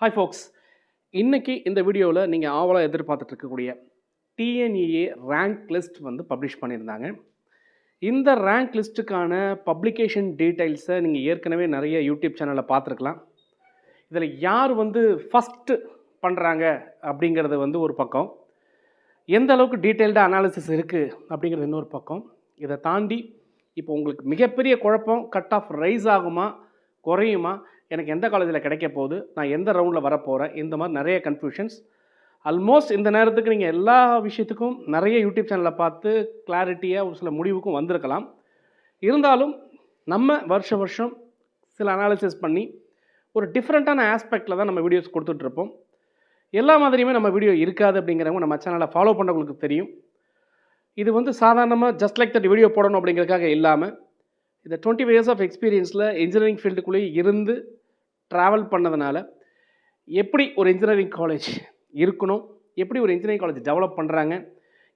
Hi ஃபோக்ஸ் இன்றைக்கி இந்த வீடியோவில் நீங்கள் ஆவலாக எதிர்பார்த்துட்டு இருக்கக்கூடிய டிஎன்இஏ ரேங்க் லிஸ்ட் வந்து பப்ளிஷ் பண்ணியிருந்தாங்க. இந்த ரேங்க் லிஸ்ட்டுக்கான பப்ளிகேஷன் டீட்டெயில்ஸை நீங்கள் ஏற்கனவே நிறைய யூடியூப் சேனலில் பார்த்துருக்கலாம். இதில் யார் வந்து ஃபஸ்ட்டு பண்ணுறாங்க அப்படிங்கிறது வந்து ஒரு பக்கம். எந்த அளவுக்கு டீட்டெயில்டாக அனாலிசிஸ் இருக்குது அப்படிங்கிறது இன்னொரு பக்கம். இதை தாண்டி இப்போ உங்களுக்கு மிகப்பெரிய குழப்பம் கட் ஆஃப் ரைஸ் ஆகுமா குறையுமா? எனக்கு எந்த காலேஜில் கிடைக்க போகுது நான் எந்த ரவுண்டில் வரப்போகிறேன் இந்த மாதிரி நிறைய கன்ஃபியூஷன்ஸ் ஆல்மோஸ்ட் இந்த நேரத்துக்கு நீங்கள் எல்லா விஷயத்துக்கும் நிறைய யூடியூப் சேனலில் பார்த்து கிளாரிட்டியாக ஒரு சில முடிவுக்கும் வந்திருக்கலாம். இருந்தாலும் நம்ம வருஷ வருஷம் சில அனாலிசிஸ் பண்ணி ஒரு டிஃப்ரெண்ட்டான ஆஸ்பெக்டில் தான் நம்ம வீடியோஸ் கொடுத்துட்ருப்போம் எல்லா மாதிரியுமே நம்ம வீடியோ இருக்காது அப்படிங்கிறவங்க நம்ம சேனலை ஃபாலோ பண்ணுறவங்களுக்கு தெரியும். இது வந்து சாதாரணமாக ஜஸ்ட் லைக் தட் வீடியோ போடணும் அப்படிங்கிறதுக்காக இல்லாமல் இந்த டுவெண்ட்டி இயர்ஸ் ஆஃப் எக்ஸ்பீரியன்ஸில் இன்ஜினியரிங் ஃபீல்டுக்குள்ளேயே இருந்து ட்ராவல் பண்ணதுனால எப்படி ஒரு இன்ஜினியரிங் காலேஜ் இருக்கணும்? எப்படி ஒரு இன்ஜினியரிங் காலேஜ் டெவலப் பண்ணுறாங்க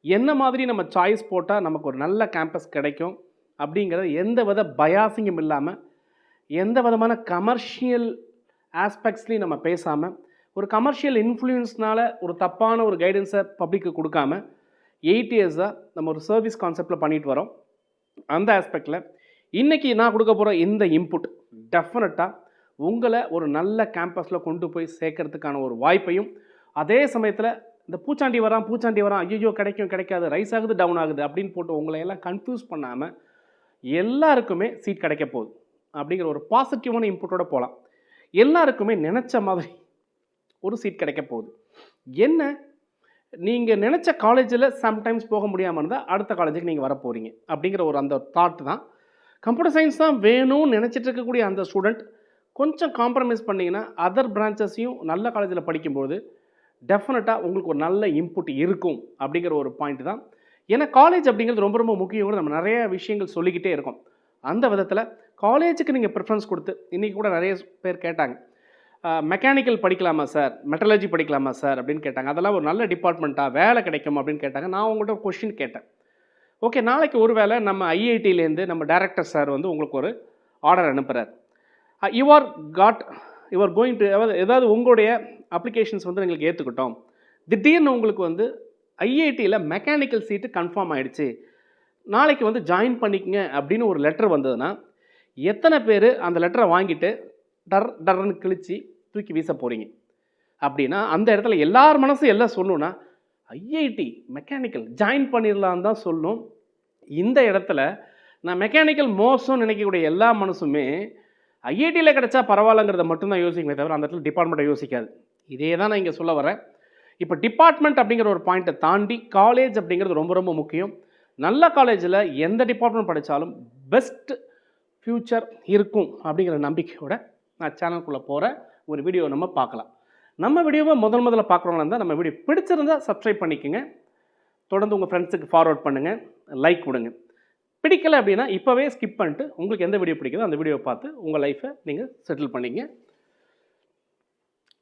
என்ன மாதிரி நம்ம சாய்ஸ் போட்டால் நமக்கு ஒரு நல்ல கேம்பஸ் கிடைக்கும்? அப்படிங்கிறத எந்த வித பயாசிங்கும் இல்லாமல் எந்த விதமான கமர்ஷியல் ஆஸ்பெக்ட்ஸ்லையும் நம்ம பேசாமல் ஒரு கமர்ஷியல் இன்ஃப்ளூயன்ஸ்னால் ஒரு தப்பான ஒரு கைடன்ஸை பப்ளிக்கு கொடுக்காம எயிட் இயர்ஸாக நம்ம ஒரு சர்வீஸ் கான்செப்டில் பண்ணிட்டு வரோம். அந்த ஆஸ்பெக்டில் இன்றைக்கி நான் கொடுக்க போகிற இந்த இன்புட் டெஃபினட்டாக உங்களை ஒரு நல்ல கேம்பஸில் கொண்டு போய் சேர்க்கறதுக்கான ஒரு வாய்ப்பையும் அதே சமயத்தில் இந்த பூச்சாண்டி வரான் பூச்சாண்டி வரான் ஐயோ கிடைக்கும் கிடைக்காது ரைஸ் ஆகுது டவுன் ஆகுது அப்படின்னு போட்டு உங்களை எல்லாம் கன்ஃபியூஸ் பண்ணாமல் எல்லாருக்குமே சீட் கிடைக்க போகுது. அப்படிங்கிற ஒரு பாசிட்டிவான இன்புட்டோட போகலாம் எல்லாருக்குமே நினச்ச மாதிரி ஒரு சீட் கிடைக்க போகுது. என்ன? நீங்கள் நினச்ச காலேஜில் சம்டைம்ஸ் போக முடியாமல் இருந்தால் அடுத்த காலேஜுக்கு நீங்கள் வர போகிறீங்க அப்படிங்கிற ஒரு அந்த தாட் தான். கம்ப்யூட்டர் சயின்ஸ் தான் வேணும்னு நினச்சிட்டு இருக்கக்கூடிய அந்த ஸ்டூடெண்ட் கொஞ்சம் காம்ப்ரமைஸ் பண்ணிங்கன்னா அதர் பிரான்ச்சஸையும் நல்ல காலேஜில் படிக்கும்போது டெஃபினட்டாக உங்களுக்கு ஒரு நல்ல இன்புட் இருக்கும் அப்படிங்கிற ஒரு பாயிண்ட் தான். ஏன்னா காலேஜ் அப்படிங்கிறது ரொம்ப ரொம்ப முக்கியம் நம்ம நிறைய விஷயங்கள் சொல்லிக்கிட்டே இருக்கோம். அந்த விதத்தில் காலேஜுக்கு நீங்கள் ப்ரிஃபரன்ஸ் கொடுத்து இன்றைக்கி கூட நிறைய பேர் கேட்டாங்க. மெக்கானிக்கல் படிக்கலாமா சார் மெட்டலஜி படிக்கலாமா சார் அப்படின்னு கேட்டாங்க. அதெல்லாம் ஒரு நல்ல டிபார்ட்மெண்ட்டாக வேலை கிடைக்கும் அப்படின்னு கேட்டாங்க. நான் உங்கள்கிட்ட ஒரு கொஷின் கேட்டேன். ஓகே நாளைக்கு ஒரு வேளை நம்ம ஐஐடியிலேருந்து நம்ம டேரக்டர் சார் வந்து உங்களுக்கு ஒரு ஆர்டர் அனுப்புகிறார் you are got you are going to ஏதாவது உங்களுடைய அப்ளிகேஷன்ஸ் வந்து எங்களுக்கு ஏற்றுக்கிட்டோம் திடீர்னு உங்களுக்கு வந்து ஐஐடியில் மெக்கானிக்கல் சீட்டு கன்ஃபார்ம் ஆகிடுச்சு நாளைக்கு வந்து ஜாயின் பண்ணிக்கங்க அப்படின்னு ஒரு லெட்டர் வந்ததுன்னா எத்தனை பேர் அந்த லெட்டரை வாங்கிட்டு டர் டர்ன்னு கிழிச்சு தூக்கி வீச போகிறீங்க அப்படின்னா அந்த இடத்துல எல்லார் மனசும் எல்லாம் சொல்லணும்னா ஐஐடி மெக்கானிக்கல் ஜாயின் பண்ணிடலான்னு தான் சொல்லணும் இந்த இடத்துல நான் மெக்கானிக்கல் மோசம்னு நினைக்கக்கூடிய எல்லா மனசுமே ஐஐடியில் கிடச்சா பரவாயில்லங்கிறத மட்டும்தான் யோசிக்கவே தவிர அந்த இடத்துல டிபார்ட்மெண்ட்டை யோசிக்காது. இதே தான் நான் இங்கே சொல்ல வரேன். இப்போ டிபார்ட்மெண்ட் அப்படிங்கிற ஒரு பாயிண்ட்டை தாண்டி காலேஜ் அப்படிங்கிறது ரொம்ப ரொம்ப முக்கியம். நல்ல காலேஜில் எந்த டிபார்ட்மெண்ட் படித்தாலும் பெஸ்ட் ஃப்யூச்சர் இருக்கும் அப்படிங்கிற நம்பிக்கையோட நான் சேனலுக்குள்ளே போகிற ஒரு வீடியோ நம்ம பார்க்கலாம். நம்ம வீடியோவை முதல் முதல்ல பார்க்குறவங்களா இருந்தால் நம்ம வீடியோ பிடிச்சிருந்தா சப்ஸ்கிரைப் பண்ணிக்கோங்க. தொடர்ந்து உங்கள் ஃப்ரெண்ட்ஸுக்கு ஃபார்வர்ட் பண்ணுங்கள் லைக் கொடுங்க பிடிக்கலை அப்படின்னா இப்போவே ஸ்கிப் பண்ணிட்டு உங்களுக்கு எந்த வீடியோ பிடிக்குதோ அந்த வீடியோவை பார்த்து உங்கள் லைஃப்பை நீங்கள் செட்டில் பண்ணிங்க.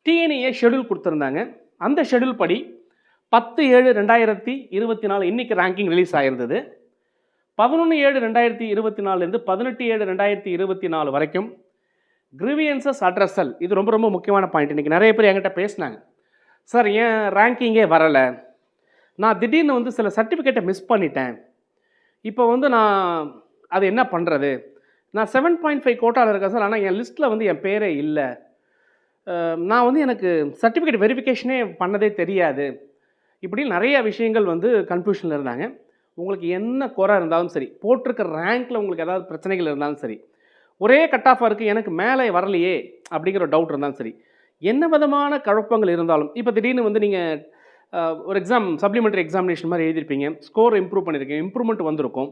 டிஎன்ஏ ஷெடியூல் கொடுத்துருந்தாங்க. அந்த ஷெடியூல் படி பத்து ஏழு ரெண்டாயிரத்தி இருபத்தி நாலு இன்றைக்கி ரேங்கிங் ரிலீஸ் ஆகிருந்தது பதினொன்று ஏழு ரெண்டாயிரத்தி இருபத்தி நாலுலேருந்து பதினெட்டு ஏழு ரெண்டாயிரத்தி இருபத்தி நாலு வரைக்கும் கிரிவியன்சஸ் அட்ரஸல் இது ரொம்ப ரொம்ப முக்கியமான பாயிண்ட் இன்றைக்கி நிறைய பேர் என்கிட்ட பேசினாங்க. சார் ஏன் ரேங்கிங்கே வரலை. நான் திடீர்னு வந்து சில சர்டிஃபிகேட்டை மிஸ் பண்ணிட்டேன். இப்போ வந்து நான் அது என்ன பண்ணுறது நான் செவன் பாயிண்ட் ஃபைவ் கோட்டாவில் இருக்கேன் சார். ஆனால் என் லிஸ்ட்டில் வந்து என் பேரே இல்லை. நான் வந்து எனக்கு சர்டிஃபிகேட் வெரிஃபிகேஷனே பண்ணதே தெரியாது. இப்படி நிறைய விஷயங்கள் வந்து கன்ஃபியூஷனில் இருந்தாங்க. உங்களுக்கு என்ன குறை இருந்தாலும் சரி போட்டிருக்க ரேங்க்கில் உங்களுக்கு ஏதாவது பிரச்சனைகள் இருந்தாலும் சரி ஒரே கட் ஆஃபாக இருக்குது எனக்கு மேலே வரலையே அப்படிங்கிற ஒரு டவுட் இருந்தாலும் சரி என்ன விதமான குழப்பங்கள் இருந்தாலும் இப்போ திடீர்னு வந்து நீங்கள் ஒரு எக்ஸாம் சப்ளிமெண்ட்ரி எக்ஸாமினேஷன் மாதிரி எழுதியிருப்பீங்க. ஸ்கோர் இம்ப்ரூவ் பண்ணியிருக்கீங்க. இம்ப்ரூவ்மெண்ட் வந்திருக்கும்.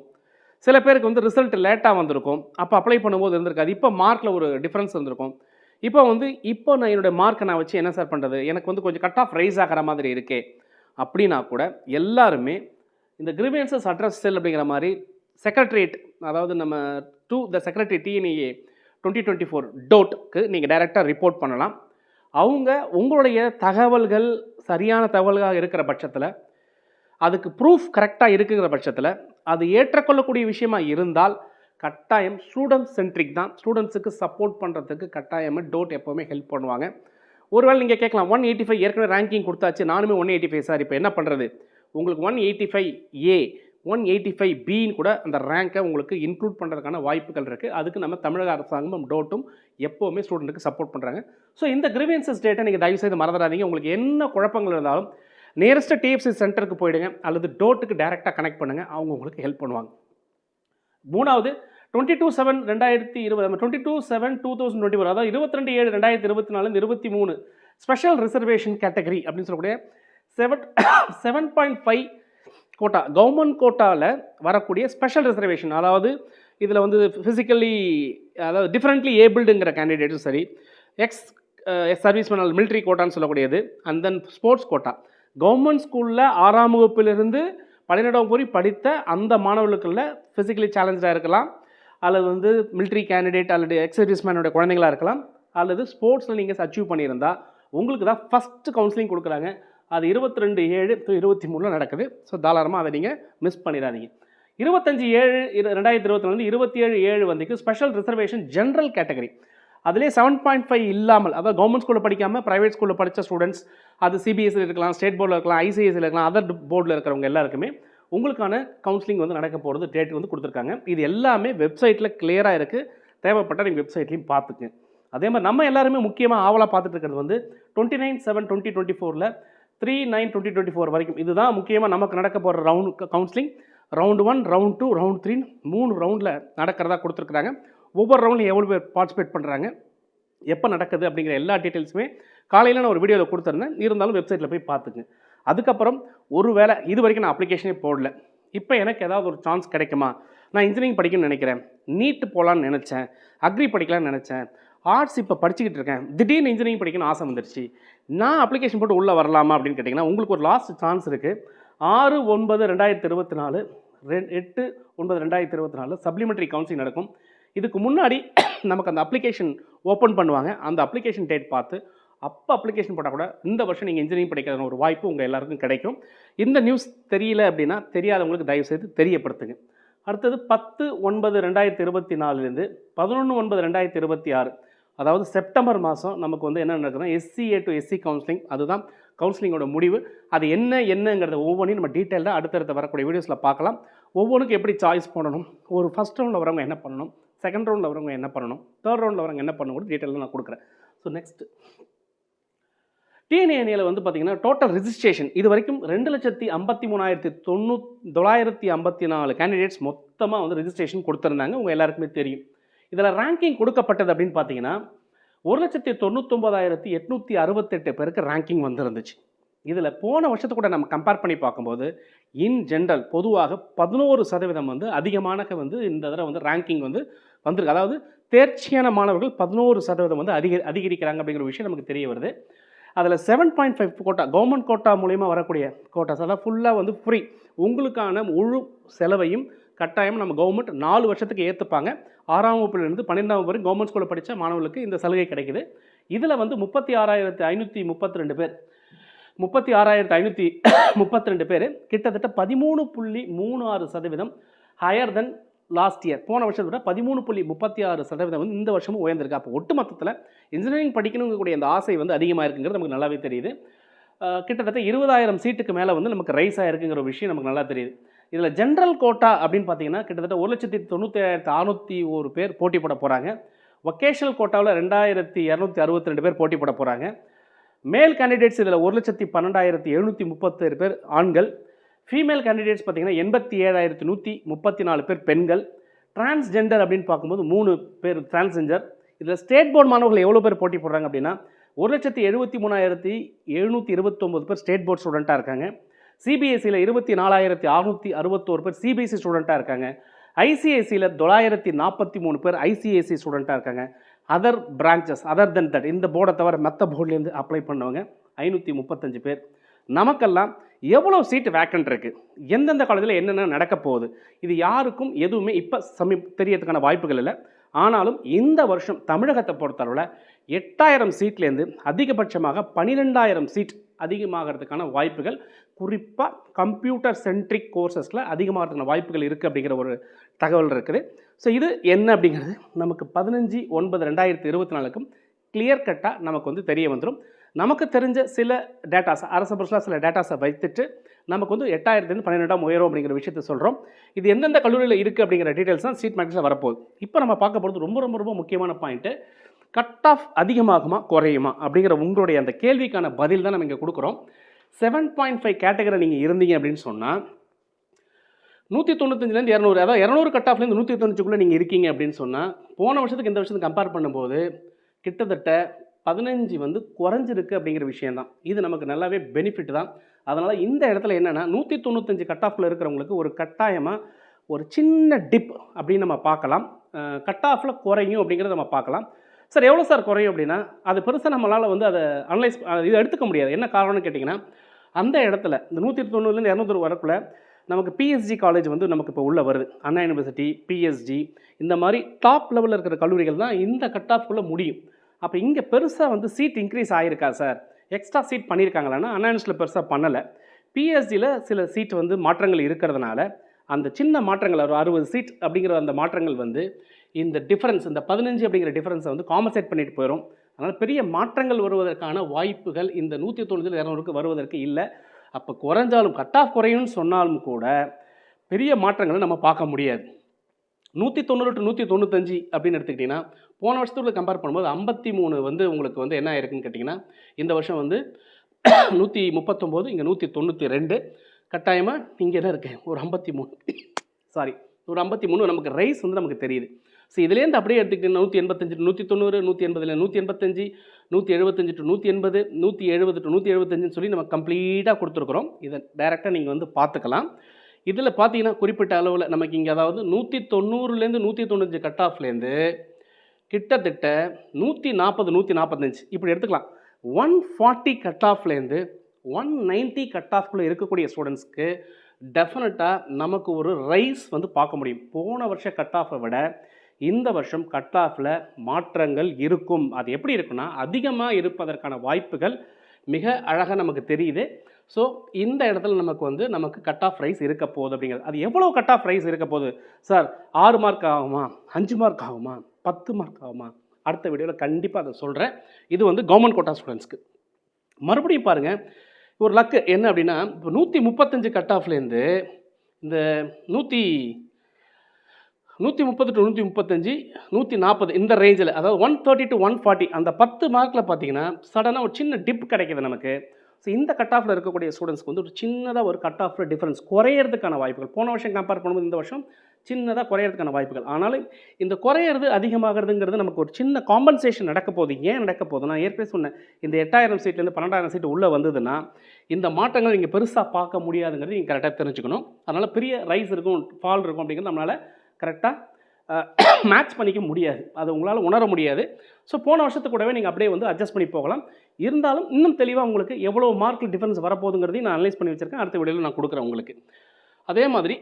சில பேருக்கு வந்து ரிசல்ட் லேட்டாக வந்திருக்கும். அப்போ அப்ளை பண்ணும்போது இருந்திருக்காது. இப்போ மார்க்கில் ஒரு டிஃப்ரென்ஸ் இருந்திருக்கும் இப்போ வந்து இப்போ நான் என்னுடைய மார்க்கை நான் வச்சு என்ன சார் பண்ணுறது எனக்கு வந்து கொஞ்சம் கட் ஆஃப் ரைஸ் ஆகிற மாதிரி இருக்கே. அப்படின்னா கூட எல்லாருமே இந்த கிரிவியன்சஸ் அட்ரஸ் செல் அப்படிங்கிற மாதிரி செக்ரட்டரியேட் அதாவது நம்ம to the secretary TNEA twenty twenty four டோட்க்கு நீங்கள் டைரெக்டாக ரிப்போர்ட் பண்ணலாம். அவங்க உங்களுடைய தகவல்கள் சரியான தகவல்களாக இருக்கிற பட்சத்தில் அதுக்கு ப்ரூஃப் கரெக்டாக இருக்குங்கிற பட்சத்தில் அது ஏற்றுக்கொள்ளக்கூடிய விஷயமா இருந்தால் கட்டாயம் ஸ்டூடெண்ட் சென்ட்ரிக் தான். ஸ்டூடெண்ட்ஸுக்கு சப்போர்ட் பண்ணுறதுக்கு கட்டாயமாக டோட் எப்போவுமே ஹெல்ப் பண்ணுவாங்க. ஒருவேளை நீங்கள் கேட்கலாம் ஒன் எயிட்டி ஃபைவ் ஏற்கனவே ரேங்கிங் கொடுத்தாச்சு நானுமே ஒன் எயிட்டி ஃபைவ் சார் இப்போ என்ன பண்ணுறது உங்களுக்கு one eighty five A one eighty five பின்னு கூட அந்த ரேங்கை உங்களுக்கு இன்க்ளூட் பண்ணுறதுக்கான வாய்ப்புகள் இருக்குது அதுக்கு நம்ம தமிழக அரசாங்கமும் டோட்டும் எப்போவுமே ஸ்டூடெண்ட்டுக்கு சப்போர்ட் பண்ணுறாங்க ஸோ இந்த கிரிவியன்சஸ் டேட்டை நீங்கள் தயவுசெய்து மறந்துடாதீங்க. உங்களுக்கு என்ன குழப்பங்கள் இருந்தாலும் நியரஸ்ட் டிஎஃப்சி சென்டருக்கு போயிடுங்க. அல்லது டோட்டுக்கு டைரெக்டாக கனெக்ட் பண்ணுங்கள் அவங்க உங்களுக்கு ஹெல்ப் பண்ணுவாங்க. மூணாவது டுவெண்ட்டி டூ செவன் ரெண்டாயிரத்தி இருபது twenty two seven two thousand twenty four அதாவது இருபத்தி ரெண்டு ஏழு ரெண்டாயிரத்தி இருபத்தி நாலு இருபத்தி மூணு ஸ்பெஷல் ரிசர்வேஷன் கேட்டகரி அப்படின்னு சொல்லக்கூடிய seven seven point five quota government கோட்டாவில் வரக்கூடிய ஸ்பெஷல் ரிசர்வேஷன் அதாவது இதில் வந்து ஃபிசிக்கலி அதாவது டிஃப்ரெண்ட்லி ஏபிள்டுங்கிற கேண்டிடேட்டும் சரி எக்ஸ் சர்வீஸ் மேனால் மிலிட்ரி கோட்டான்னு சொல்லக்கூடியது and then sports quota. Government ஸ்கூலில் ஆறாம் வகுப்பிலிருந்து பன்னிரெண்டாம் போய் படித்த அந்த மாணவர்களுக்குள்ள ஃபிசிக்கலி சேலஞ்சாக இருக்கலாம் அல்லது வந்து மிலிட்ரி கேண்டிடேட் அல்லது எக்ஸ் சர்வீஸ் மேனோட குழந்தைங்களா இருக்கலாம் அல்லது ஸ்போர்ட்ஸில் நீங்கள் அச்சீவ் பண்ணியிருந்தால் உங்களுக்கு தான் ஃபஸ்ட்டு கவுன்சிலிங் கொடுக்குறாங்க. அது இருபத்தி ரெண்டு ஏழு இருபத்தி மூணில் நடக்குது. ஸோ தாராளமாக அதை நீங்கள் மிஸ் பண்ணிடாதீங்க. இருபத்தஞ்சி ஏழு இரு ரெண்டாயிரத்தி இருபத்தி இருபத்தி ஏழு ஏழு வந்திக்கு ஸ்பெஷல் ரிசர்வேஷன் ஜென்ரல் கேட்டகரி அதிலே செவன் பாயிண்ட் ஃபைவ் இல்லாமல் அதாவது கவர்மெண்ட் ஸ்கூலில் படிக்காமல் ப்ரைவேட் ஸ்கூலில் படித்த ஸ்டூடெண்ட்ஸ் அது சிபிஎஸ்சியில் இருக்கலாம் ஸ்டேட் போர்டில் இருக்கலாம் ஐசிஎஸ்சியில் இருக்கலாம் அதர் போர்டில் இருக்கிறவங்க எல்லாருக்குமே உங்களுக்கான கவுன்சிலிங் வந்து நடக்க போகிறது டேட் வந்து கொடுத்துருக்காங்க. இது எல்லாமே வெப்சைட்டில் கிளியராக இருக்குது தேவைப்பட்ட நீங்கள் வெப்சைட்லையும் பார்த்துக்குங்க. அதே மாதிரி நம்ம எல்லாருமே முக்கியமாக ஆவலாக பார்த்துட்டு இருக்கிறது வந்து twenty nine seven twenty twenty ஃபோரில் three nine twenty twenty four வரைக்கும். இதுதான் முக்கியமாக நமக்கு நடக்க போகிற round counselling round one round two round three மூணு ரவுண்டில் நடக்கிறதா கொடுத்துருக்குறாங்க. ஒவ்வொரு ரவுண்ட்லையும் எவ்வளோ பேர் பார்ட்டிசிபேட் பண்ணுறாங்க எப்போ நடக்குது அப்படிங்கிற எல்லா டீட்டெயில்ஸுமே காலையில் நான் ஒரு வீடியோவில் கொடுத்துருந்தேன். இருந்தாலும் வெப்சைட்டில் போய் பார்த்துக்குங்க. அதுக்கப்புறம் ஒரு வேளை இது வரைக்கும் நான் அப்ளிகேஷனே போடல. இப்போ எனக்கு ஏதாவது ஒரு சான்ஸ் கிடைக்குமா? நான் இன்ஜினியரிங் படிக்கணும்னு நினைக்கிறேன். நீட்டு போகலான்னு நினச்சேன். அக்ரி படிக்கலான்னு நினச்சேன். ஆர்ட்ஸ் இப்போ படிச்சுக்கிட்டு இருக்கேன். திடீர்னு இன்ஜினியரிங் படிக்கணும்னு ஆசை வந்துருச்சு. நான் அப்ளிகேஷன் போட்டு உள்ளே வரலாமா அப்படின்னு கேட்டிங்கன்னா உங்களுக்கு ஒரு லாஸ்ட் சான்ஸ் இருக்குது ஆறு ஒன்பது ரெண்டாயிரத்தி இருபத்தி நாலு ரெண்டு எட்டு ஒன்பது ரெண்டாயிரத்தி இருபத்தி நாலு சப்ளிமெண்ட்ரி கவுன்சிலிங் நடக்கும். இதுக்கு முன்னாடி நமக்கு அந்த அப்ளிகேஷன் ஓப்பன் பண்ணுவாங்க. அந்த அப்ளிகேஷன் டேட் பார்த்து அப்போ அப்ளிகேஷன் போட்டால் கூட இந்த வருஷம் நீங்கள் இன்ஜினியரிங் படிக்கிற ஒரு வாய்ப்பு உங்கள் எல்லாருக்கும் கிடைக்கும். இந்த நியூஸ் தெரியல அப்படின்னா தெரியாதவங்களுக்கு தயவுசெய்து தெரியப்படுத்துங்க. அடுத்தது பத்து ஒன்பது ரெண்டாயிரத்தி இருபத்தி நாலுலேருந்து பதினொன்று ஒன்பது ரெண்டாயிரத்தி இருபத்தி ஆறு. அதாவது செப்டம்பர் மாதம் நமக்கு வந்து என்ன நடக்குதுன்னா எஸ்சிஏ டு எஸ்சி கவுன்சிலிங் அதுதான் கவுன்சிலிங்கோட முடிவு. அது என்ன என்னங்கிறத ஒவ்வொன்றையும் நம்ம டீட்டெயிலாக அடுத்தடுத்த வரக்கூடிய வீடியோஸில் பார்க்கலாம். ஒவ்வொன்றுக்கும் எப்படி சாய்ஸ் பண்ணணும் ஒரு ஃபஸ்ட் ரவுண்டில் வரவங்க என்ன பண்ணணும்? செகண்ட் ரவுண்டில் வரவங்க என்ன பண்ணணும்? தேர்ட் ரவுண்டில் வரவங்க என்ன பண்ணணும்? கூட டீட்டெயிலாக நான் கொடுக்குறேன். ஸோ நெக்ஸ்ட் டிஎன்ஏனியில் வந்து பார்த்தீங்கன்னா டோட்டல் ரிஜிஸ்ட்ரேஷன் இது வரைக்கும் ரெண்டு லட்சத்தி ஐம்பத்தி மூணாயிரத்தி தொண்ணூ தொள்ளாயிரத்தி ஐம்பத்தி நாலு கேண்டிடேட்ஸ் மொத்தமாக வந்து ரிஜிஸ்ட்ரேஷன் கொடுத்துருந்தாங்க. உங்கள் எல்லாருக்குமே தெரியும். இதில் ரேங்கிங் கொடுக்கப்பட்டது அப்படின்னு பார்த்தீங்கன்னா ஒரு லட்சத்தி தொண்ணூத்தொம்பதாயிரத்தி எட்நூற்றி அறுபத்தெட்டு பேருக்கு ரேங்கிங் வந்துருந்துச்சு. இதில் போன வருஷத்தை கூட நம்ம கம்பேர் பண்ணி பார்க்கும்போது இன் ஜென்ரல் பொதுவாக பதினோரு சதவீதம் வந்து அதிகமான வந்து இந்த தடவை வந்து ரேங்கிங் வந்து வந்திருக்கு. அதாவது தேர்ச்சியான மாணவர்கள் பதினோரு சதவீதம் வந்து அதிக அதிகரிக்கிறாங்க அப்படிங்கிற ஒரு விஷயம் நமக்கு தெரிய வருது. அதில் seven point five quota government quota மூலிமா வரக்கூடிய கோட்டாஸ் அதாவது ஃபுல்லாக வந்து ஃப்ரீ உங்களுக்கான முழு செலவையும் கட்டாயம் நம்ம கவர்மெண்ட் நாலு வருஷத்துக்கு ஏற்றுப்பாங்க ஆறாம் வகுப்புலேருந்து பன்னெண்டாம் வகுப்பு கவர்மெண்ட் ஸ்கூலில் படித்த மாணவர்களுக்கு இந்த சலுகை கிடைக்குது. இதில் வந்து முப்பத்தி ஆறாயிரத்து ஐநூற்றி முப்பத்தி ரெண்டு பேர். முப்பத்தி ஆறாயிரத்து ஐநூற்றி முப்பத்தி ரெண்டு பேர். கிட்டத்தட்ட பதிமூணு புள்ளி மூணு ஆறு சதவீதம் ஹையர் தென் லாஸ்ட் இயர் போன வருஷத்தை விட பதிமூணு புள்ளி முப்பத்தி ஆறு சதவீதம் வந்து இந்த வருஷமும் உயர்ந்திருக்கு. அப்போ ஒட்டுமொத்தத்தில் இன்ஜினியரிங் படிக்கணுங்கக்கூடிய அந்த ஆசை வந்து அதிகமாக இருக்குங்கிறது நமக்கு நல்லாவே தெரியுது. கிட்டத்தட்ட இருபதாயிரம் சீட்டுக்கு மேலே வந்து நமக்கு ரைஸ் ஆகிருக்குங்கிற ஒரு விஷயம் நமக்கு நல்லா தெரியுது. இதில் ஜென்ரல் கோட்டா அப்படின்னு பார்த்தீங்கன்னா கிட்டத்தட்ட ஒரு லட்சத்தி தொண்ணூற்றி ஆயிரத்தி அறநூற்றி ஒரு பேர் போட்டி போட போகிறாங்க ஒகேஷனல் கோட்டாவில் ரெண்டாயிரத்தி இரநூத்தி அறுபத்தி ரெண்டு பேர் போட்டி போட போகிறாங்க மேல் கேண்டிடேட்ஸ் இதில் ஒரு லட்சத்தி பன்னெண்டாயிரத்தி எழுநூற்றி முப்பத்தேழு பேர் ஆண்கள். ஃபீமேல் கேண்டிடேட்ஸ் பார்த்தீங்கன்னா எண்பத்தி ஏழாயிரத்தி நூற்றி முப்பத்தி நாலு பேர் பெண்கள். டிரான்ஸ்ஜெண்டர் அப்படின்னு பார்க்கும்போது மூணு பேர் டிரான்ஸ்ஜெண்டர் இதில் ஸ்டேட் போர்டு மாணவர்கள் எவ்வளோ பேர் போட்டி போடுறாங்க அப்படின்னா ஒரு லட்சத்தி எழுபத்தி மூணாயிரத்தி எழுநூற்றி இருபத்தொம்போது பேர் ஸ்டேட் போர்ட் ஸ்டூடெண்ட்டாக இருக்காங்க. சிபிஎஸ்சியில் இருபத்தி நாலாயிரத்தி அறுநூற்றி அறுபத்தோரு பேர் சிபிஎஸ்சி ஸ்டூடெண்ட்டாக இருக்காங்க. ஐசிஐசியில் தொள்ளாயிரத்தி நாற்பத்தி மூணு பேர் ஐசிஐசி ஸ்டூடெண்ட்டாக இருக்காங்க. Other branches other then that இந்த போர்டை தவிர மற்ற போர்ட்லேருந்து அப்ளை பண்ணவங்க ஐநூற்றி முப்பத்தஞ்சு பேர். நமக்கெல்லாம் எவ்வளோ சீட் வேக்கண்ட் இருக்குது எந்தெந்த காலேஜில் என்னென்ன நடக்க போகுது? இது யாருக்கும் எதுவுமே இப்போ சமீ தெரியறதுக்கான வாய்ப்புகள் இல்லை. ஆனாலும் இந்த வருஷம் தமிழகத்தை பொறுத்தளவில் எட்டாயிரம் சீட்லேருந்து அதிகபட்சமாக பன்னிரெண்டாயிரம் சீட் அதிகமாகிறதுக்கான வாய்ப்புகள். குறிப்பாக கம்ப்யூட்டர் சென்ட்ரிக் கோர்சஸில் அதிகமாகிறதுக்கான வாய்ப்புகள் இருக்குது அப்படிங்கிற ஒரு தகவல் இருக்குது. ஸோ இது என்ன அப்படிங்கிறது நமக்கு பதினஞ்சு ஒன்பது ரெண்டாயிரத்தி இருபத்தி நாலுக்கும் கிளியர் கட்டாக நமக்கு வந்து தெரிய வந்துடும் நமக்கு தெரிஞ்ச சில டேட்டாஸ் அரசு பரிசில் சில டேட்டாஸை வைத்துட்டு நமக்கு வந்து எட்டாயிரத்துலேருந்து பன்னிரெண்டாம் உயரும் அப்படிங்கிற விஷயத்தை சொல்கிறோம் இது எந்தெந்த கல்லூரியில் இருக்குது அப்படிங்கிற டீட்டெயில்ஸ் தான் சீட் மேக்ஸில் வரப்போகுது. இப்போ நம்ம பார்க்க போகிறது ரொம்ப ரொம்ப ரொம்ப முக்கியமான பாயிண்ட்டு கட் ஆஃப் அதிகமாகுமா குறையுமா? அப்படிங்கிற உங்களுடைய அந்த கேள்விக்கான பதில் தான் நம்ம இங்கே கொடுக்குறோம். செவன் பாயிண்ட் ஃபைவ் கேட்டகரி நீங்கள் இருந்தீங்க அப்படின்னு சொன்னால் நூற்றி தொண்ணூத்தஞ்சுலேருந்து இரநூறு அதாவது இரநூறு கட் ஆஃப்லேருந்து நூற்றி தொண்ணூறுக்குள்ளே நீங்கள் இருக்கீங்க அப்படின்னு சொன்னால் போன வருஷத்துக்கு இந்த வருஷத்துக்கு கம்பேர் பண்ணும்போது கிட்டத்தட்ட பதினஞ்சு வந்து குறைஞ்சிருக்கு அப்படிங்கிற விஷயந்தான் இது நமக்கு நல்லாவே பெனிஃபிட் தான். அதனால் இந்த இடத்துல என்னென்னா நூற்றி தொண்ணூத்தஞ்சு கட் ஆஃபில் இருக்கிறவங்களுக்கு ஒரு கட்டாயமாக ஒரு சின்ன டிப் அப்படின்னு நம்ம பார்க்கலாம். கட் ஆஃபில் குறையும் அப்படிங்கிறத நம்ம பார்க்கலாம். சார் எவ்வளோ சார் குறையும் அப்படின்னா அது பெருசாக நம்மளால் வந்து அதை அனலைஸ் இதை எடுத்துக்க முடியாது. என்ன காரணம்னு கேட்டிங்கன்னா அந்த இடத்துல இந்த நூற்றி தொண்ணூறுலேருந்து இரநூறு வரக்குள்ள நமக்கு பிஎஸ்ஜி காலேஜ் வந்து நமக்கு இப்போ உள்ளே வருது. அண்ணா யூனிவர்சிட்டி பிஎஸ்ஜி இந்த மாதிரி டாப் லெவலில் இருக்கிற கல்லூரிகள் தான் இந்த கட் ஆஃப்குள்ளே முடியும். அப்போ இங்கே பெருசாக வந்து சீட் இன்க்ரீஸ் ஆகிருக்கா சார்? எக்ஸ்ட்ரா சீட் பண்ணியிருக்காங்களான்னா அண்ணா யூனிவர்சிட்டியில் பெருசாக பண்ணலை. பிஎஸ்ஜியில் சில சீட் வந்து மாற்றங்கள் இருக்கிறதுனால அந்த சின்ன மாற்றங்கள் ஒரு அறுபது சீட் அப்படிங்கிற அந்த மாற்றங்கள் வந்து இந்த டிஃபரன்ஸ் இந்த பதினஞ்சு அப்படிங்கிற டிஃபரன்ஸை வந்து காம்பன்சேட் பண்ணிட்டு போயிடும் அதனால் பெரிய மாற்றங்கள் வருவதற்கான வாய்ப்புகள் இந்த நூற்றி தொண்ணூற்றி இரநூறுக்கு வருவதற்கு இல்லை. அப்போ குறைஞ்சாலும் கட் ஆஃப் குறையும்னு சொன்னாலும் கூட பெரிய மாற்றங்களை நம்ம பார்க்க முடியாது. நூற்றி தொண்ணூறு டு நூற்றி தொண்ணூத்தஞ்சு அப்படின்னு எடுத்துக்கிட்டிங்கன்னா போன வருஷத்துக்குள்ள கம்பேர் பண்ணும்போது ஐம்பத்தி மூணு வந்து உங்களுக்கு வந்து என்ன ஆயிருக்குன்னு கேட்டிங்கன்னா இந்த வருஷம் வந்து நூற்றி முப்பத்தொம்போது இங்கே நூற்றி தொண்ணூற்றி ரெண்டு. கட்டாயமாக இங்கே தான் இருக்கேன். ஒரு ஐம்பத்தி மூணு. சாரி ஒரு ஐம்பத்தி மூணு நமக்கு ரைஸ் வந்து நமக்கு தெரியுது. ஸோ இதுலேருந்து அப்படியே எடுத்துக்கிட்டு நூற்றி எண்பத்தஞ்சு நூற்றி தொண்ணூறு நூற்றி எண்பதுல நூற்றி எண்பத்தஞ்சு நூற்றி எழுபத்தஞ்சு டு நூற்றி எண்பது நூற்றி எழுபது டு நூற்றி எழுபத்தஞ்சுன்னு சொல்லி நம்ம கம்ப்ளீட்டாக கொடுத்துருக்குறோம். இதை டைரெக்டாக நீங்கள் வந்து பார்த்துக்கலாம். இதில் பார்த்தீங்கன்னா குறிப்பிட்ட அளவில் நமக்கு இங்கே அதாவது நூற்றி தொண்ணூறுலேருந்து நூற்றி தொண்ணூஞ்சு கட் ஆஃப்லேருந்து கிட்டத்தட்ட நூற்றி நாற்பது நூற்றி நாற்பத்தஞ்சு இப்படி எடுத்துக்கலாம். ஒன் ஃபார்ட்டி கட் ஆஃப்லேருந்து ஒன் நைன்ட்டி கட் ஆஃப்குள்ளே இருக்கக்கூடிய ஸ்டூடெண்ட்ஸ்க்கு டெஃபினட்டாக நமக்கு ஒரு ரைஸ் வந்து பார்க்க முடியும். போன வருஷ கட் ஆஃபை விட இந்த வருஷம் கட் ஆஃபில் மாற்றங்கள் இருக்கும். அது எப்படி இருக்குன்னா அதிகமாக இருப்பதற்கான வாய்ப்புகள் மிக அழகாக நமக்கு தெரியுது. ஸோ இந்த இடத்துல நமக்கு வந்து நமக்கு கட் ஆஃப் ரைஸ் இருக்க போகுது அப்படிங்கிறது. அது எவ்வளோ கட் ஆஃப் ரைஸ் இருக்க போகுது? சார் ஆறு மார்க் ஆகுமா? அஞ்சு மார்க் ஆகுமா? பத்து மார்க் ஆகுமா? அடுத்த வீடியோவில் கண்டிப்பாக அதை சொல்கிறேன் இது வந்து கவர்மெண்ட் கோட்டா ஸ்டூடெண்ட்ஸ்க்கு மறுபடியும் பாருங்கள் ஒரு லக்கு என்ன அப்படின்னா இப்போ நூற்றி முப்பத்தஞ்சு கட் ஆஃப்லேருந்து இந்த நூற்றி நூற்றி முப்பது டு நூற்றி முப்பத்தஞ்சு நூற்றி நாற்பது இந்த ரேஞ்சில் அதாவது one thirty to one forty அந்த பத்து மார்க்கில் பார்த்தீங்கன்னா சடனாக ஒரு சின்ன டிப் கிடைக்குது நமக்கு. ஸோ இந்த கட் ஆஃபில் இருக்கக்கூடிய ஸ்டூடெண்ட்ஸ்க்கு வந்து ஒரு சின்னதாக ஒரு கட் ஆஃபில் டிஃப்ரென்ஸ் குறையிறதுக்கான வாய்ப்புகள். போன வருஷம் கம்பேர் பண்ணும்போது இந்த வருஷம் சின்னதாக குறையிறதுக்கான வாய்ப்புகள். ஆனாலும் இந்த குறையிறது அதிகமாகிறதுங்கிறது நமக்கு ஒரு சின்ன காம்பன்சேஷன் நடக்க போகுது. ஏன் நடக்க போகுது நான் ஏற்கனவே சொன்னேன் இந்த எட்டாயிரம் சீட்லேருந்து பன்னெண்டாயிரம் சீட் உள்ளே வந்ததுன்னா இந்த மாற்றங்கள் நீங்கள் பெருசாக பார்க்க முடியாதுங்கிறது நீங்கள் கரெக்டாக தெரிஞ்சுக்கணும். அதனால் பெரிய ரைஸ் இருக்கும் ஃபால் இருக்கும் அப்படிங்கிறது நம்மளால் கரெக்டாக மேட்ச் பண்ணிக்க முடியாது. அது உங்களால் உணர முடியாது. ஸோ போன வருஷத்து கூடவே நீங்கள் அப்படியே வந்து அட்ஜஸ்ட் பண்ணி போகலாம். இருந்தாலும் இன்னும் தெளிவாக உங்களுக்கு எவ்வளோ மார்க்கில் டிஃபரன்ஸ் வரப்போகுதுங்கிறதையும் நான் அனலைஸ் பண்ணி வச்சுருக்கேன். அடுத்த வீடியோவில் நான் கொடுக்குறேன் உங்களுக்கு. அதே மாதிரி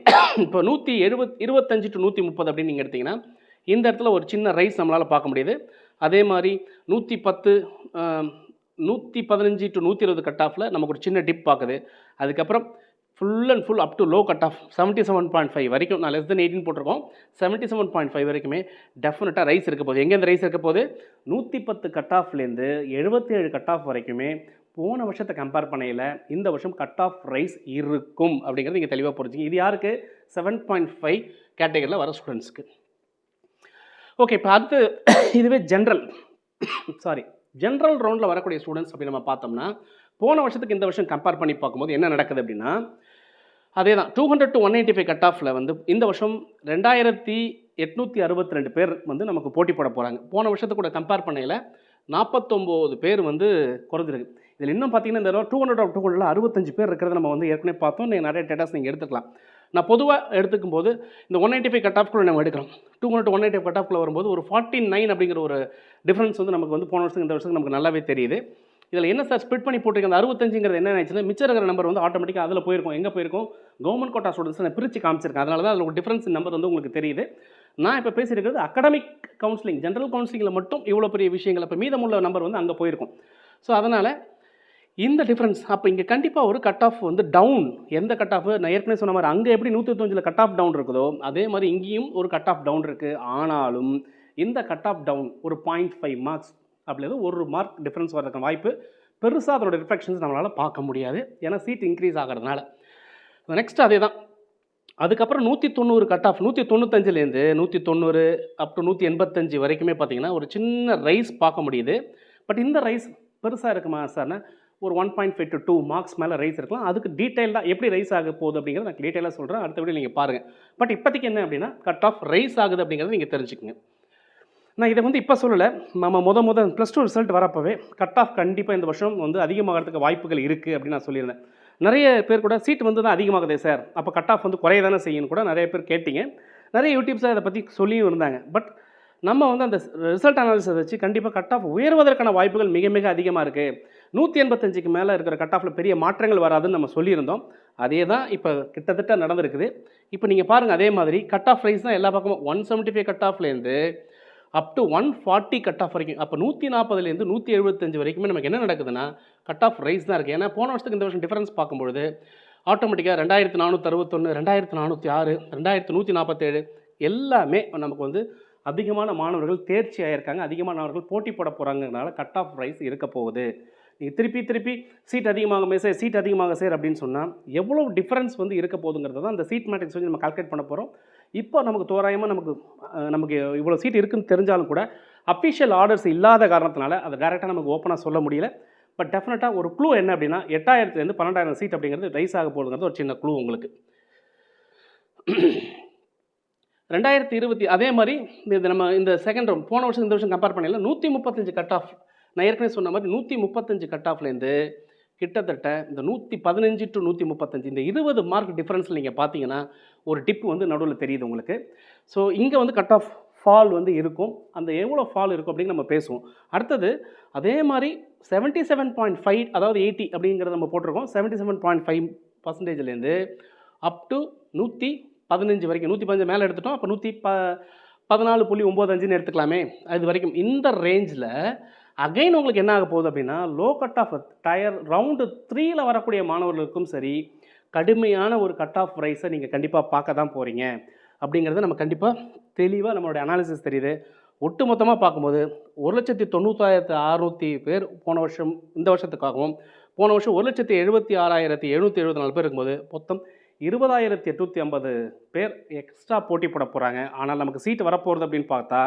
இப்போ நூற்றி எழுபத் இருபத்தஞ்சு டு நூற்றி முப்பது அப்படின்னு நீங்கள் எடுத்திங்கன்னா இந்த இடத்துல ஒரு சின்ன ரைஸ் நம்மளால் பார்க்க முடியுது. அதே மாதிரி நூற்றி பத்து நூற்றி பதினஞ்சு டு நூற்றி இருபது கட் ஆஃபில் நமக்கு ஒரு சின்ன டிப் பார்க்குது. அதுக்கப்புறம் full and full up to low cut off seventy seven point five வரைக்கும் நான் லெஸ் தென் எயிட்டின் போட்டிருக்கோம். செவன்ட்டி செவன் பாயிண்ட் ஃபைவ் வரைக்குமே டெஃபினட்டாக ரைஸ் இருக்க போகுது. எங்கேருந்து ரைஸ் இருக்க போகுது? நூற்றி பத்து கட் ஆஃப்லேருந்து எழுபத்தேழு கட் ஆஃப் வரைக்குமே போன வருஷத்தை கம்பேர் பண்ணையில் இந்த வருஷம் கட் ஆஃப் ரைஸ் இருக்கும் அப்படிங்கிறது நீங்கள் தெளிவாக புரிஞ்சுங்க. இது யாருக்கு? செவன் பாயிண்ட் ஃபைவ் கேட்டகரியில் வர ஸ்டூடெண்ட்ஸ்க்கு ஓகே இப்போ அடுத்து இதுவே ஜென்ரல் சாரி ஜென்ரல் ரவுண்டில் வரக்கூடிய ஸ்டூடெண்ட்ஸ் அப்படி நம்ம பார்த்தோம்னா போன வருஷத்துக்கு இந்த வருஷம் கம்பேர் பண்ணி பார்க்கும்போது என்ன நடக்குது அப்படின்னா அதே தான் two hundred to one eighty five cut ஆஃபில் வந்து இந்த வருஷம் ரெண்டாயிரத்தி எட்நூற்றி அறுபத்தி ரெண்டு பேர் வந்து நமக்கு போட்டி போட போகிறாங்க போன வருஷத்துக்கு கூட கம்பேர் பண்ணையில் நாற்பத்தொம்போது பேர் வந்து குறைஞ்சிருக்கு. இதில் இன்னும் பார்த்தீங்கன்னா இந்த two hundred of two hundred அறுபத்தஞ்சு பேர் இருக்கிறத நம்ம வந்து ஏற்கனவே பார்த்தோம். நீங்கள் நிறைய டேட்டாஸ் நீங்கள் எடுத்துக்கலாம். நான் பொதுவாக எடுத்துக்கும் போது இந்த ஒன் எயிட்டி ஃபைவ் கட் ஆஃப்குள்ளே நம்ம எடுக்கிறோம் two hundred one eighty cut ஆஃப்குள்ளே வரும்போது ஒரு ஃபார்ட்டி நைன் அப்படிங்கிற ஒரு டிஃப்ரென்ஸ் வந்து நமக்கு வந்து போன வருஷம் இந்த வருஷத்துக்கு நமக்கு நல்லாவே தெரியுது. இதில் என்ன சார் ஸ்பிட் பண்ணி போட்டிருக்க அந்த அறுபத்தஞ்சுங்கிறது என்ன ஆச்சுன்னா மிச்சம் இருக்கிற நம்பர் வந்து ஆட்டோமேட்டிக்காக அதில் போயிருக்கும். எங்கே போயிருக்கும்? கவர்மெண்ட் கோட்டா ஸ்டூடெண்ட்ஸ் நான் பிரித்து காமிச்சிருக்கேன். அதனால தான் அதில் ஒரு டிஃப்ரென்ஸ் நம்பர் வந்து உங்களுக்கு தெரியுது. நான் இப்போ பேசியிருக்கிறது அகடமிக் கவுன்சிலிங் ஜென்ரல் கவுன்சிலிங்கில் மட்டும் இவ்வளோ பெரிய விஷயங்கள். இப்போ மீதமுள்ள நம்பர் வந்து அங்கே போயிருக்கும். ஸோ அதனால் இந்த டிஃப்ரென்ஸ் அப்போ இங்கே கண்டிப்பாக ஒரு கட் ஆஃப் வந்து டவுன் எந்த கட் ஆஃப் நான் ஏற்கனவே சொன்ன மாதிரி அங்கே எப்படி நூற்றி தொஞ்சில் கட் ஆஃப் டவுன் இருக்குதோ அதே மாதிரி இங்கேயும் ஒரு கட் ஆஃப் டவுன் இருக்குது ஆனாலும் இந்த கட் ஆஃப் டவுன் ஒரு பாயிண்ட் ஃபைவ் மார்க்ஸ் அப்படிங்கிறது ஒரு மார்க் டிஃப்ரென்ஸ் வரதுக்கான வாய்ப்பு. பெருசாக அதோட ரிஃப்ளெக்ஷன்ஸ் நம்மளால் பார்க்க முடியாது. ஏன்னா சீட் இன்க்ரீஸ் ஆகிறதுனால. நெக்ஸ்ட் அதே தான் அதுக்கப்புறம் நூற்றி தொண்ணூறு கட் ஆஃப் நூற்றி தொண்ணூத்தஞ்சுலேருந்து நூற்றி தொண்ணூறு அப் டு நூற்றி எண்பத்தஞ்சு வரைக்குமே பார்த்தீங்கன்னா ஒரு சின்ன ரைஸ் பார்க்க முடியுது. பட் இந்த ரைஸ் பெருசாக இருக்குமா சார்னா ஒரு one point five to two marks மேலே ரைஸ் இருக்கலாம். அதுக்கு டீட்டெயிலாக எப்படி ரைஸ் ஆக போகுது அப்படிங்கிறத நான் டீட்டெயிலாக சொல்கிறேன் அடுத்த வீடியோ நீங்கள் பாருங்கள் பட் இப்போதைக்கு என்ன அப்படின்னா கட் ஆஃப் ரைஸ் ஆகுது அப்படிங்கிறத நீங்கள் தெரிஞ்சுக்கங்க. நான் இதை வந்து இப்போ சொல்லலை. நம்ம முத முத ப்ளஸ் டூ ரிசல்ட் வரப்போவே கட் ஆஃப் கண்டிப்பாக இந்த வருஷம் வந்து அதிகமாகிறதுக்கு வாய்ப்புகள் இருக்குது அப்படின்னு நான் சொல்லியிருந்தேன். நிறைய பேர் கூட சீட் வந்து தான் அதிகமாகுதே சார் அப்போ கட் ஆஃப் வந்து குறைய தானே செய்யணும் கூட நிறைய பேர் கேட்டிங்க. நிறைய யூடியூப்ஸாக இதை பற்றி சொல்லியும் இருந்தாங்க. பட் நம்ம வந்து அந்த ரிசல்ட் அனாலிசிஸ் வச்சு கண்டிப்பாக கட் ஆஃப் உயர்வதற்கான வாய்ப்புகள் மிக மிக அதிகமாக இருக்குது நூற்றி எண்பத்தஞ்சுக்கு மேலே இருக்கிற கட் ஆஃபில் பெரிய மாற்றங்கள் வராதுன்னு நம்ம சொல்லியிருந்தோம். அதே தான் இப்போ கிட்டத்தட்ட நடந்திருக்குது. இப்போ நீங்கள் பாருங்கள் அதே மாதிரி கட் ஆஃப் ரைஸ் தான் எல்லா பக்கமும். One seventy five cut ஆஃப்லேருந்து up to one forty cut off வரைக்கும். அப்போ நூற்றி நாற்பதுலேருந்து நூற்றி எழுபத்தஞ்சு வரைக்குமே நமக்கு என்ன நடக்குதுன்னா கட் ஆஃப் ரைஸ் தான் இருக்குது ஏன்னா போன வருஷத்துக்கு இந்த வருஷம் டிஃபரன்ஸ் பார்க்கும்பொழுது ஆட்டோமேட்டிக்காக ரெண்டாயிரத்து நானூற்றி அறுபத்தொன்று ரெண்டாயிரத்து நானூற்றி ஆறு ரெண்டாயிரத்து நூற்றி நாற்பத்தேழு எல்லாமே நமக்கு வந்து அதிகமான மாணவர்கள் தேர்ச்சி ஆகியிருக்காங்க அதிகமான மாணவர்கள் போட்டி போட போகிறாங்கனால கட் ஆஃப் ரைஸ் இருக்க போகுது. நீங்கள் திருப்பி திருப்பி சீட் அதிகமாக சார் சீட் அதிகமாக சார் அப்படின்னு சொன்னால் எவ்வளோ டிஃப்ரென்ஸ் வந்து இருக்க போகுதுங்கிறத தான் அந்த சீட் மேட்ரிக்ஸ் வந்து நம்ம கால்குலேட் பண்ண போகிறோம் இப்போ நமக்கு தோராயமாக நமக்கு நமக்கு இவ்வளோ சீட் இருக்குன்னு தெரிஞ்சாலும் கூட அஃபிஷியல் ஆர்டர்ஸ் இல்லாத காரணத்தினால அதை டேரெக்டாக நமக்கு ஓப்பனாக சொல்ல முடியல. பட் டெஃபினட்டாக ஒரு க்ளூ என்ன அப்படின்னா எட்டாயிரத்துலேருந்து பன்னெண்டாயிரம் சீட் அப்படிங்கிறது ரைஸ் ஆக போகுதுங்கிறது ஒரு சின்ன க்ளூ உங்களுக்கு. ரெண்டாயிரத்தி இருபத்தி அதே மாதிரி இது நம்ம இந்த செகண்ட் ரவுண்ட் போன வருஷம் இந்த வருஷம் கம்பேர் பண்ணல நூற்றி முப்பத்தஞ்சு கட் ஆஃப் நான் ஏற்கனவே சொன்ன மாதிரி நூற்றி முப்பத்தஞ்சு கட் ஆஃப்லேருந்து கிட்டத்தட்ட இந்த நூற்றி பதினஞ்சு டு நூற்றி முப்பத்தஞ்சு இந்த இருபது மார்க் டிஃப்ரென்ஸில் நீங்கள் பார்த்தீங்கன்னா ஒரு டிப் வந்து நடுவில் தெரியுது உங்களுக்கு. ஸோ இங்கே வந்து கட் ஆஃப் ஃபால் வந்து இருக்கும். அந்த எவ்வளோ ஃபால் இருக்கும் அப்படின்னு நம்ம பேசுவோம். அடுத்தது அதே மாதிரி செவன்ட்டி செவன் பாயிண்ட் ஃபைவ் அதாவது எயிட்டி அப்படிங்கிறத நம்ம போட்டிருக்கோம். செவன்ட்டி செவன் பாயிண்ட் ஃபைவ் பர்சன்டேஜ்லேருந்து அப் டு நூற்றி பதினஞ்சு வரைக்கும் நூற்றி பதினஞ்சு மேலே எடுத்துட்டோம். அப்போ நூற்றி ப பதினாலு புள்ளி ஒம்பது அஞ்சுன்னு எடுத்துக்கலாமே. அது வரைக்கும் இந்த ரேஞ்சில் அகைன் உங்களுக்கு என்ன ஆக போகுது அப்படின்னா low cut off tier round த்ரீயில் வரக்கூடிய மாணவர்களுக்கும் சரி கடுமையான ஒரு கட் ஆஃப் ரைஸை நீங்கள் கண்டிப்பாக பார்க்க தான் போகிறீங்க அப்படிங்கிறத நம்ம கண்டிப்பாக தெளிவாக நம்மளுடைய அனாலிசிஸ் தெரியுது. ஒட்டு மொத்தமாக பார்க்கும்போது ஒரு லட்சத்தி தொண்ணூத்தாயிரத்து அறுநூற்றி பேர் போன வருஷம் இந்த வருஷத்துக்காகவும் போன வருஷம் ஒரு லட்சத்தி எழுபத்தி ஆறாயிரத்தி எழுநூற்றி எழுபத்தி நாலு பேர் இருக்கும்போது மொத்தம் இருபதாயிரத்தி எட்நூற்றி ஐம்பது பேர் எக்ஸ்ட்ரா போட்டி போட போகிறாங்க ஆனால் நமக்கு சீட் வரப்போகிறது அப்படின்னு பார்த்தா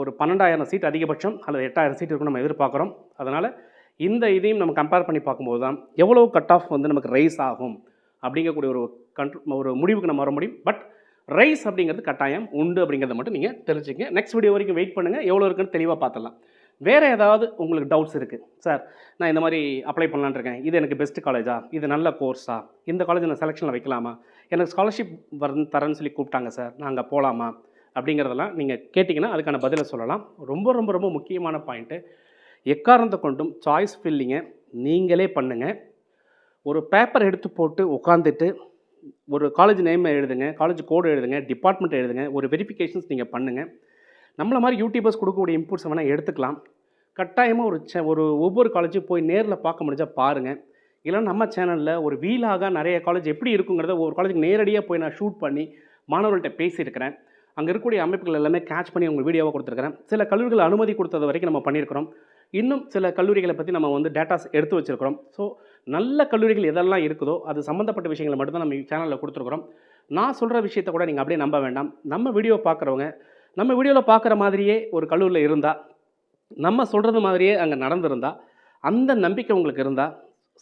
ஒரு பன்னெண்டாயிரம் சீட் அதிகபட்சம் அல்லது எட்டாயிரம் சீட் இருக்கும் நம்ம எதிர்பார்க்குறோம். அதனால் இந்த இதையும் நம்ம கம்பேர் பண்ணி பார்க்கும்போது தான் எவ்வளோ கட் ஆஃப் வந்து நமக்கு ரைஸ் ஆகும் அப்படிங்கக்கூடிய ஒரு கண்ட்ரோ ஒரு முடிவுக்கு நம்ம வர முடியும். பட் ரைஸ் அப்படிங்கிறது கட்டாயம் உண்டு அப்படிங்கிறத மட்டும் நீங்கள் தெரிஞ்சுங்க நெக்ஸ்ட் வீடியோ வரைக்கும் வெயிட் பண்ணுங்கள் எவ்வளோ இருக்குன்னு தெளிவாக பார்த்துடலாம். வேறு ஏதாவது உங்களுக்கு டவுட்ஸ் இருக்குது சார் நான் இந்த மாதிரி அப்ளை பண்ணலான்னு இருக்கேன். இது எனக்கு பெஸ்ட் காலேஜா இது நல்ல கோர்ஸா இந்த காலேஜ் நான் செலெக்ஷனில் வைக்கலாமா? எனக்கு ஸ்காலர்ஷிப் வர தரேன்னு சொல்லி கூப்பிட்டாங்க சார் நான் அங்கே போகலாமா அப்படிங்கிறதெல்லாம் நீங்கள் கேட்டிங்கன்னா அதுக்கான பதிலை சொல்லலாம். ரொம்ப ரொம்ப ரொம்ப முக்கியமான பாயிண்ட்டு எக்காரணத்தை கொண்டும் சாய்ஸ் ஃபில்லிங்கை நீங்களே பண்ணுங்கள் ஒரு பேப்பர் எடுத்து போட்டு உட்காந்துட்டு ஒரு காலேஜ் நேம் எழுதுங்க காலேஜ் கோடு எழுதுங்க டிபார்ட்மெண்ட் எழுதுங்க ஒரு வெரிஃபிகேஷன்ஸ் நீங்கள் பண்ணுங்கள் நம்மளை மாதிரி யூடியூபர்ஸ் கொடுக்கக்கூடிய இன்புட்ஸ் வேணால் எடுத்துக்கலாம். கட்டாயமாக ஒரு சே ஒரு ஒவ்வொரு காலேஜும் போய் நேரில் பார்க்க முடிஞ்சால் பாருங்கள் இல்லைன்னா நம்ம சேனலில் ஒரு வீலாக நிறைய காலேஜ் எப்படி இருக்குங்கிறத ஒரு காலேஜுக்கு நேரடியாக போய் நான் ஷூட் பண்ணி மாணவர்கள்ட்ட பேசியிருக்கிறேன். அங்கே இருக்கக்கூடிய அமைப்புகள் எல்லாமே கேட்ச் பண்ணி அவங்க வீடியோவாக கொடுத்துருக்கிறேன். சில கல்லூரிகள் அனுமதி கொடுத்தது வரைக்கும் நம்ம பண்ணியிருக்கிறோம். இன்னும் சில கல்லூரிகளை பற்றி நம்ம வந்து டேட்டாஸ் எடுத்து வச்சுருக்கிறோம். ஸோ நல்ல கல்லூரிகள் எதெல்லாம் இருக்குதோ அது சம்மந்தப்பட்ட விஷயங்களை மட்டும்தான் நம்ம சேனலில் கொடுத்துருக்குறோம். நான் சொல்கிற விஷயத்த கூட நீங்கள் அப்படியே நம்ப வேண்டாம். நம்ம வீடியோ பார்க்குறவங்க நம்ம வீடியோவில் பார்க்குற மாதிரியே ஒரு கல்லூரியில் இருந்தால் நம்ம சொல்கிறது மாதிரியே அங்கே நடந்திருந்தால் அந்த நம்பிக்கை உங்களுக்கு இருந்தால்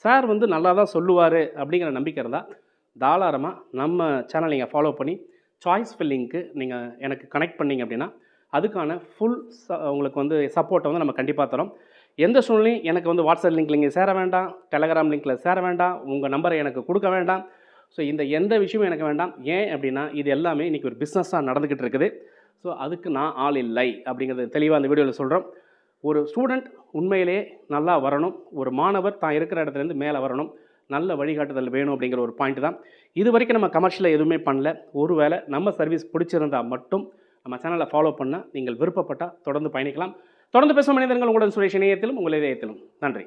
சார் வந்து நல்லா தான் சொல்லுவார் அப்படிங்கிற நம்பிக்கை இருந்தால் தாராளமாக நம்ம சேனல் நீங்கள் ஃபாலோ பண்ணி சாய்ஸ் ஃபில்லிங்க்கு நீங்கள் எனக்கு கனெக்ட் பண்ணீங்க அப்படின்னா அதுக்கான ஃபுல் உங்களுக்கு வந்து சப்போர்ட்டை வந்து நம்ம கண்டிப்பாக தரோம். எந்த சூழ்நிலையும் எனக்கு வந்து வாட்ஸ்அப் லிங்க் நீங்கள் சேர வேண்டாம் டெலகிராம் லிங்க்கில் சேர வேண்டாம் உங்கள் நம்பரை எனக்கு கொடுக்க வேண்டாம். ஸோ இந்த எந்த விஷயமும் எனக்கு வேண்டாம். ஏன் அப்படின்னா இது எல்லாமே இன்றைக்கி ஒரு பிஸ்னஸாக நடந்துக்கிட்டு இருக்குது. ஸோ அதுக்கு நான் ஆள் இல்லை அப்படிங்கிறது தெளிவாக அந்த வீடியோவில் சொல்கிறோம் ஒரு ஸ்டூடெண்ட் உண்மையிலேயே நல்லா வரணும். ஒரு மாணவர் தான் இருக்கிற இடத்துலேருந்து மேலே வரணும். நல்ல வழிகாட்டுதல் வேணும் அப்படிங்கிற ஒரு பாயிண்ட் தான். இது வரைக்கும் நம்ம கமர்ஷியலாக எதுவுமே பண்ணல. ஒருவேளை நம்ம சர்வீஸ் பிடிச்சிருந்தால் மட்டும் நம்ம சேனலை ஃபாலோ பண்ணால் நீங்கள் விருப்பப்பட்டால் தொடர்ந்து பயணிக்கலாம். தொடர்ந்து பேசும் மனிதர்கள் உங்களுடன் சுரேஷ் இணையத்திலும் உங்கள் இதயத்திலும். நன்றி.